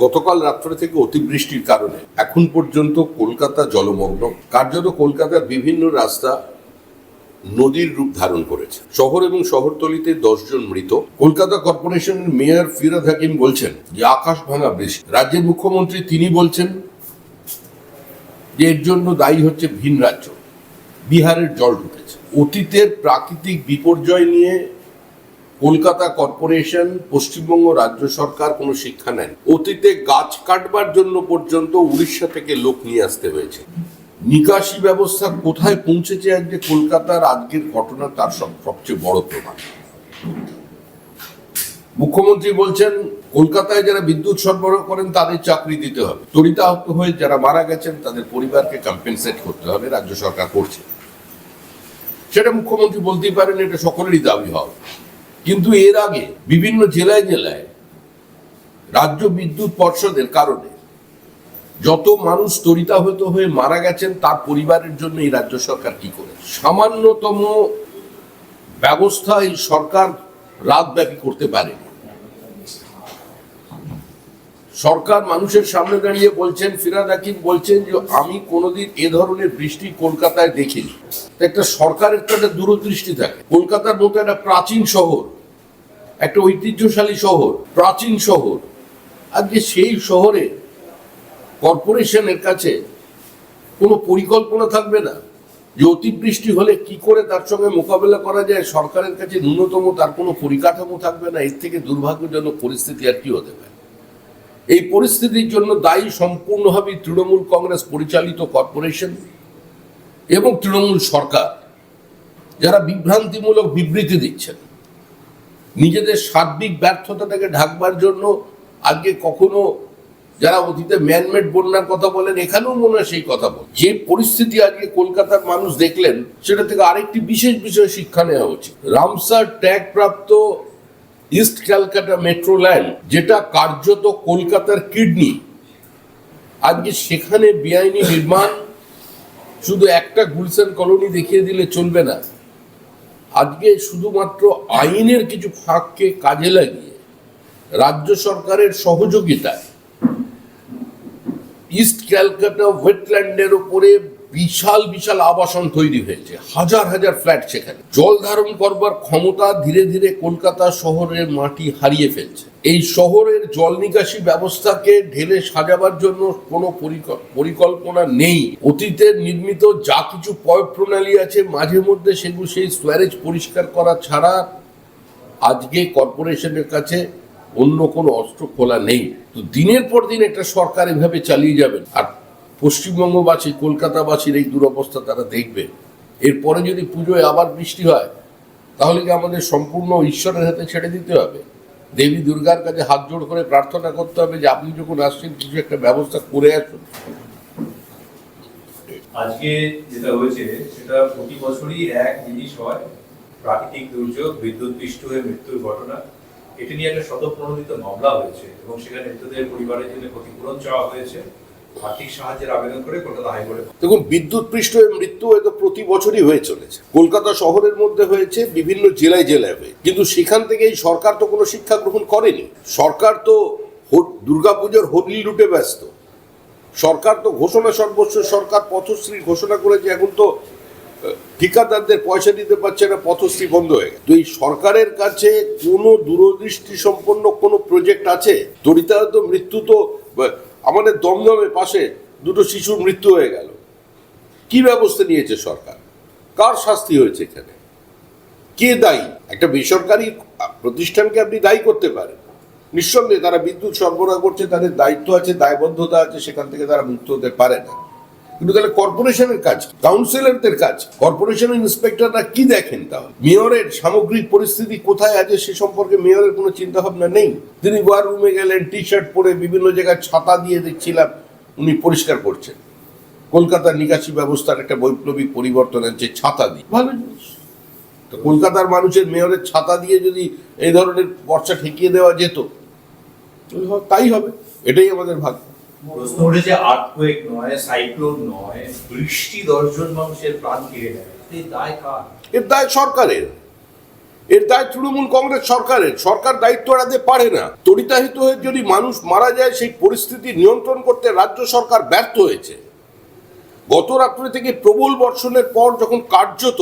গতকাল রাত্রে থেকে অতিবৃষ্টির কারণে এখন পর্যন্ত কলকাতা জলমগ্ন। কার্যত কলকাতার বিভিন্ন রাস্তা নদীর রূপ ধারণ করেছে। শহর এবং শহরতলিতে দশজন মৃত। কলকাতা কর্পোরেশনের মেয়র ফিরাদ হাকিম বলছেন যে, আকাশ ভাঙা বৃষ্টি। রাজ্যের মুখ্যমন্ত্রী তিনি বলছেন যে, এর জন্য দায়ী হচ্ছে ভিন রাজ্য। বিহারের জল ঢুকেছে। অতীতের প্রাকৃতিক বিপর্যয় নিয়ে কলকাতা কর্পোরেশন, পশ্চিমবঙ্গ রাজ্য সরকার কোনো শিক্ষা নেন। অতীতে গাছ কাটবার জন্য পর্যন্ত উড়িষ্যা থেকে লোক নিয়ে আসতে হয়েছে। নিকাশি ব্যবস্থা কোথায় পৌঁছেছে আজকে কলকাতার? আজকের ঘটনা তার সবচেয়ে বড় প্রমাণ। মুখ্যমন্ত্রী বলছেন, কলকাতায় যারা বিদ্যুৎ সরবরাহ করেন, তাদের চাকরি দিতে হবে। তরিতাহত হয়ে যারা মারা গেছেন, তাদের পরিবারকে কম্পেনসেট করতে হবে, রাজ্য সরকার করছে। সেটা মুখ্যমন্ত্রী বলতেই পারেন, এটা সকলেরই দাবি হবে। কিন্তু এর আগে বিভিন্ন জেলায় জেলায় রাজ্য বিদ্যুৎ পর্ষদের কারণে যত মানুষ তরিতাহত হয়ে মারা গেছেন, তার পরিবারের জন্য এই রাজ্য সরকার কি করে? সামান্যতম ব্যবস্থা এই সরকার রাতব্যাপী করতে পারেনি। সরকার মানুষের সামনে দাঁড়িয়ে বলছেন, ফিরাদ হাকিম বলছেন যে, আমি কোনোদিন এ ধরনের বৃষ্টি কলকাতায় দেখিনি। একটা সরকারের তো একটা দূরদৃষ্টি থাকে। কলকাতার মতো একটা প্রাচীন শহর একটা ঐতিহ্যশালী শহর, প্রাচীন শহর। আজকে সেই শহরে কর্পোরেশনের কাছে কোনো পরিকল্পনা থাকবে না। যে অতিবৃষ্টি হলে কি করে তার সঙ্গে মোকাবেলা করা যায়, সরকারের কাছে ন্যূনতম তার কোনো পরিকাঠামো থাকবে না, এর থেকে দুর্ভাগ্যজনক পরিস্থিতি আর কি হতে পারে? এই পরিস্থিতির জন্য দায়ী সম্পূর্ণভাবে তৃণমূল কংগ্রেস পরিচালিত কর্পোরেশন এবং তৃণমূল সরকার, যারা বিভ্রান্তিমূলক বিবৃতি দিচ্ছেন। নিজেদের সার্বিক ব্যর্থতাটাকে ঢাকবার জন্য আজকে কখনো যারা অতীতে ম্যানমেড বন্যার কথা বলেন, এখানেও মনে হয় সেই কথা বল। যে পরিস্থিতি আজকে কলকাতার মানুষ দেখলেন, সেটা থেকে আরেকটি বিশেষ বিষয় শিক্ষা নেওয়া উচিত। রামসার ট্যাগ প্রাপ্ত ইস্ট ক্যালকাটা মেট্রো লাইন যেটা কার্যত কলকাতার কিডনি, আজকে সেখানে বেআইনি নির্মাণ, শুধু একটা গুলশান কলোনি দেখিয়ে দিলে চলবে না। আজকে শুধুমাত্র আইনের কিছু ফাঁককে কাজে লাগিয়ে রাজ্য সরকারের সহযোগিতায় ইস্ট ক্যালকাটা ওয়েটল্যান্ডের উপরে বিশাল বিশাল আবাসন তৈরি হয়েছে। হাজার হাজার ফ্ল্যাট সেখানে। জল ধারণ করবার ক্ষমতা ধীরে ধীরে কলকাতা শহরের মাটি হারিয়ে ফেলছে। এই শহরের জল নিকাশি ব্যবস্থাকে ঢেলে সাজাবার জন্য কোনো পরিক- পরিকল্পনা নেই। অতীতে নির্মিত যা কিছু পয় প্রণালী আছে, মাঝে মধ্যে সেগুলো সেই স্টোয়ারেজ পরিষ্কার করা ছাড়া আজকে কর্পোরেশনের কাছে অন্য কোনো অস্ত্র খোলা নেই। তো দিনের পর দিন একটা সরকার এভাবে চালিয়ে যাবেন। আর পশ্চিমবঙ্গবাসী, কলকাতাবাসীর এই দুরবস্থা তারা দেখবে। এরপরে যদি পুজোয় আবার বৃষ্টি হয়, তাহলে কি আমাদের সম্পূর্ণ ঈশ্বরের হাতে ছেড়ে দিতে হবে? দেবী দুর্গার কাছে হাত জোড় করে প্রার্থনা করতে হবে যে আপনি যখন আসছেন, কিছু একটা ব্যবস্থা করে আসুন। আজকে যেটা হয়েছে, সেটা প্রতি বছরই এক জিনিস হয়, প্রাকৃতিক দুর্যোগ, বিদ্যুৎ পৃষ্ঠ হয়ে মৃত্যুর ঘটনা। এটি নিয়ে একটা শতপ্রণোদিত মামলা হয়েছে এবং সেখানে মৃতদের পরিবারের জন্য ক্ষতিপূরণ চাওয়া হয়েছে। আর্থিক সাহায্যের আবেদন করে কলকাতা হাইকোর্টে দেখুন, বিদ্যুৎ পৃষ্ঠ মৃত্যু হয়তো প্রতি বছরই হয়ে চলেছে। কলকাতা শহরের মধ্যে হয়েছে, বিভিন্ন জেলায় জেলায় হয়ে কিন্তু সেখান থেকে এই সরকার তো কোনো শিক্ষা গ্রহণ করেনি। সরকার তো দুর্গাপুজোর হোলি লুটে ব্যস্ত। সরকার তো ঘোষণা সর্বস্ব, সরকার পথশ্রী ঘোষণা করেছে, এখন তো ঠিকাদারদের পয়সা দিতে পারছে না, পথশ্রী বন্ধ হয়ে গেছে। তো এই সরকারের কাছে কোনো দূরদৃষ্টি সম্পন্ন কোনো প্রজেক্ট আছে? তরিতাহত মৃত্যু তো আমাদের দমদমের পাশে দুটো শিশুর মৃত্যু হয়ে গেল। কি ব্যবস্থা নিয়েছে সরকার? কার শাস্তি হয়েছে এখানে? কে দায়ী? একটা বেসরকারি প্রতিষ্ঠানকে আপনি দায়ী করতে পারেন। নিঃসন্দেহে তারা বিদ্যুৎ সরবরাহ করছে, তাদের দায়িত্ব আছে, দায়বদ্ধতা আছে, সেখান থেকে তারা মুক্ত হতে পারে না। কিন্তু তাহলে কর্পোরেশনের কাজ কাউন্সিলরদের কাজ কর্পোরেশনের ইন্সপেক্টররা কি দেখেন তাহলে? মেয়রের সামগ্রিক পরিস্থিতি কোথায় আছে সে সম্পর্কে মেয়রের কোনো চিন্তা ভাবনা নেই? তিনি ওয়ার রুমে গেলেন টি শার্ট পরে বিভিন্ন জায়গায় ছাতা দিয়ে দেখছিলাম উনি পরিষ্কার করছেন। কলকাতার নিকাশি ব্যবস্থার একটা বৈপ্লবিক পরিবর্তন আছে ছাতা দিয়ে। ভালো জিনিস। তো কলকাতার মানুষের মেয়রের ছাতা দিয়ে যদি এই ধরনের বর্ষা ঠেকিয়ে দেওয়া যেত তাই হবে। এটাই আমাদের ভাগ্য। প্রশ্ন আর্থকুয়েক নয় সাইক্লোন নয়, বৃষ্টি দশজন মানুষের প্রাণ কেড়ে নেয় দায় কার? এর দায় সরকারের। এর দায় তৃণমূল কংগ্রেস সরকারের। সরকার দায়িত্ব এড়াতে পারে না। তরিতাহিত হয়ে যদি মানুষ মারা যায়, সেই পরিস্থিতি নিয়ন্ত্রণ করতে রাজ্য সরকার ব্যর্থ হয়েছে। গত রাত্রি থেকে প্রবল বর্ষণের পর যখন কার্যত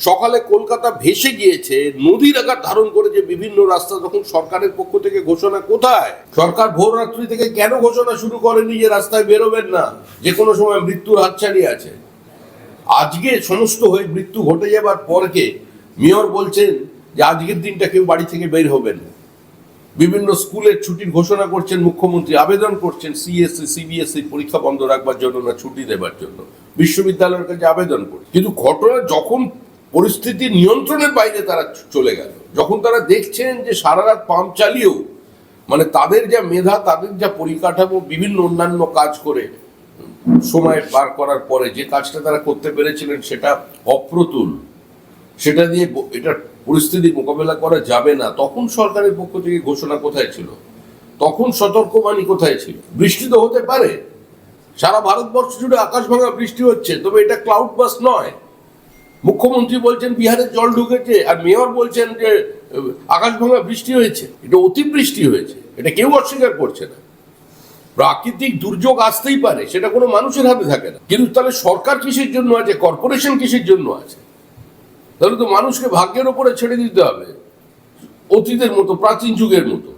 সকালে কলকাতা ভেসে গিয়েছে, নদীর আকার ধারণ করেছে বিভিন্ন রাস্তা যখন সরকারের পক্ষ থেকে ঘোষণা কোথায়? সরকার ভোর রাত্রি থেকে কেন ঘোষণা শুরু করেনি যে রাস্তায় বেরোবেন না? যে কোনো সময় মৃত্যুর হাতছানি আছে। আজকে সমস্ত হয়ে মৃত্যু ঘটে যাবার পরকে মেয়র বলছেন যে আজকের দিনটা কেউ বাড়ি থেকে বের হবেন না। বিভিন্ন স্কুলের ছুটির ঘোষণা করছেন মুখ্যমন্ত্রী, আবেদন করছেন সিএসসি, সিবিএসসি পরীক্ষা বন্ধ রাখবার জন্য না, ছুটি দেবার জন্য। বিশ্ববিদ্যালয়ের কাছে আবেদন করছে। কিন্তু ঘটনা যখন পরিস্থিতি নিয়ন্ত্রণের বাইরে তারা চলে গেল। যখন তারা দেখছেন যে সারা রাত পাম্প চালিয়েও মানে তাদের যা মেধা, তাদের যা পরিকাঠামো, বিভিন্ন অন্যান্য কাজ করে সময় পার করার পরে যে কাজটা তারা করতে পেরেছিলেন সেটা অপ্রতুল। সেটা দিয়ে এটা পরিস্থিতি মোকাবেলা করা যাবে না। তখন সরকারের পক্ষ থেকে ঘোষণা কোথায় ছিল? তখন সতর্কবাণী কোথায় ছিল? বৃষ্টি তো হতে পারে। সারা ভারতবর্ষ জুড়ে আকাশ ভাঙা বৃষ্টি হচ্ছে, তবে এটা ক্লাউড বাস নয়। মুখ্যমন্ত্রী বলছেন বিহারের জল ঢুকেছে আর মেয়র বলছেন যে আহ, আকাশ ভাঙা বৃষ্টি হয়েছে। এটা অতিবৃষ্টি হয়েছে। এটা কেউ অস্বীকার করছে না। প্রাকৃতিক দুর্যোগ আসতেই পারে সেটা কোনো মানুষের হাতে থাকে না। কিন্তু তাহলে সরকার কিসের জন্য আছে? কর্পোরেশন কিসের জন্য আছে? তাহলে তো মানুষকে ভাগ্যের ওপরে ছেড়ে দিতে হবে। অতীতের মতো প্রাচীন যুগের মতো।